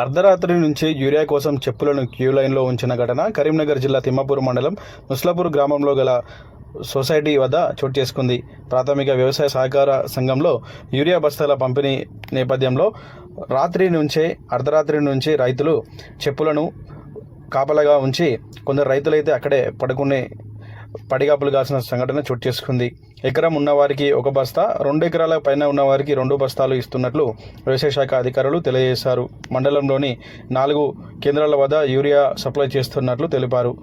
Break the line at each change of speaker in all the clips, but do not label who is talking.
అర్ధరాత్రి నుంచే యూరియా కోసం చెప్పులను క్యూ లైన్లో ఉంచిన ఘటన కరీంనగర్ జిల్లా తిమ్మాపూర్ మండలం ముస్లాపూర్ గ్రామంలో గల సొసైటీ వద్ద చోటు చేసుకుంది. ప్రాథమిక వ్యవసాయ సహకార సంఘంలో యూరియా బస్తాల పంపిణీ నేపథ్యంలో రాత్రి నుంచే అర్ధరాత్రి నుంచి రైతులు చెప్పులను కాపలాగా ఉంచి కొందరు రైతులైతే అక్కడే పడుకునే పడిగాపులు కాసిన సంఘటన చోటు చేసుకుంది. ఎకరం ఉన్నవారికి ఒక బస్తా రెండు ఎకరాల పైన ఉన్నవారికి రెండు బస్తాలు ఇస్తున్నట్లు వ్యవసాయ శాఖ అధికారులు తెలియజేశారు. మండలంలోని నాలుగు కేంద్రాల వద్ద యూరియా సప్లై చేస్తున్నట్లు తెలిపారు.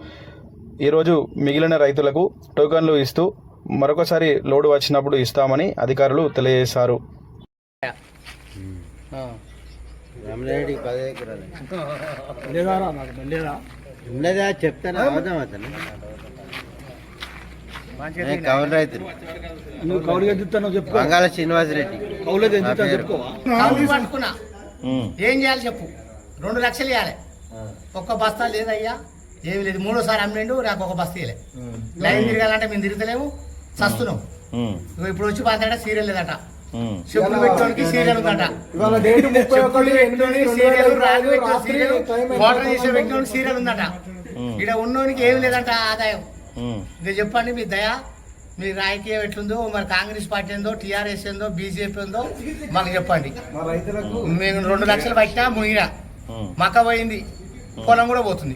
ఈరోజు మిగిలిన రైతులకు టోకన్లు ఇస్తూ మరొకసారి లోడు వచ్చినప్పుడు ఇస్తామని అధికారులు తెలియజేశారు.
చెప్తాను అవదాం అతను నేను కౌలు రైతులు.
నువ్వు కౌలు ఎత్తుతానో చెప్పుకో.
బంగాళ శ్రీనివాసరెడ్డి
కౌలు పట్టుకున్నా. ఏం చేయాలి చెప్పు. రెండు లక్షలు ఇవ్వాలి. ఒక్క బస్తా లేదయ్యా. ఏమి లేదు. మూడోసారి అమ్మిండు నాకు ఒక బస్తా ఇవ్వలే. లైన్ తిరగాలంటే మేము తిరుగుతలేము చస్తున్నాం ఇప్పుడు వచ్చి పాతాడ సీరియల్ లేదట. చెప్పులు పెట్టడానికి సీరియల్ ఉందట. సీరియల్? వాటర్ చేసే సీరియల్ ఉందట. ఇక్కడ ఉన్నోనికి ఏమి లేదంట ఆదాయం. ఇక చెప్పండి మీ దయ మీ రాజకీయం ఎట్లుందో మరి కాంగ్రెస్ పార్టీ ఏందో టీఆర్ఎస్ ఏందో బీజేపీ ఏందో మాకు చెప్పండి. మేము రెండు లక్షలు పట్టినా మునిగినా మక్క పోయింది పొలం కూడా పోతుంది.